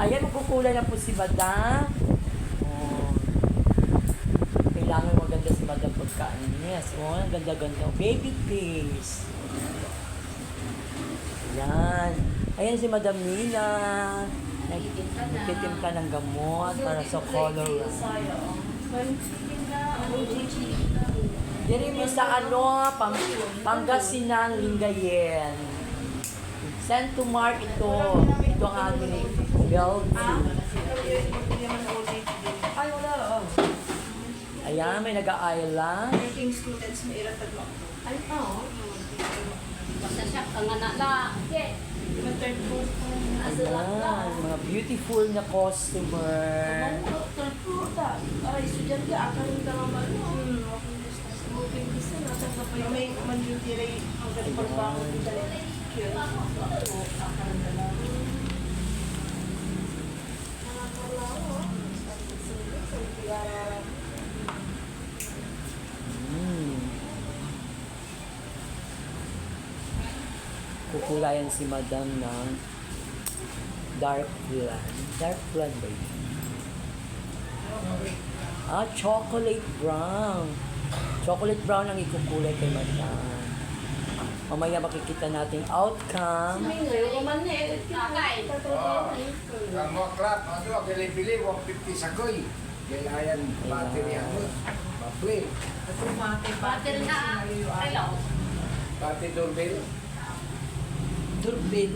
Ayan, magkukulay na po si Madam. Oh. Kailangan maganda si Madam pagkain niya. So, ang ganda-ganda. Baby face. Ayan. Ayan si Madam Nina. Nagtitim ka ng gamot para sa color. Diri mi sa ano, pang, Pangasinan, Lingayen. Send to Mark ito. Ito ang aming belt. Ay, wala. Oh. Ayan, may nag-aayla. Working students, may iratag mo. Ay, oo. Basta siya, ang anak na. Okay. Ayan, mga beautiful na customer. Ay, estudyante, akan yung tama Hmm, Smoking gusto na. Sa pa yung may man-duty ray. Ang galing pagbangon ng talaga. Mm. Kukulayan si Madam ng dark blonde. Dark blonde ba yun? Ah, chocolate brown. Chocolate brown ang ikukulay kay Madam. Mamaya makikita natin outcome. Kakay. Ang mga klap, ano, pili-pili, 150 sagoy. Kailangan battery ano, maple. Battery na. Hello. Battery doorbell. Durbin.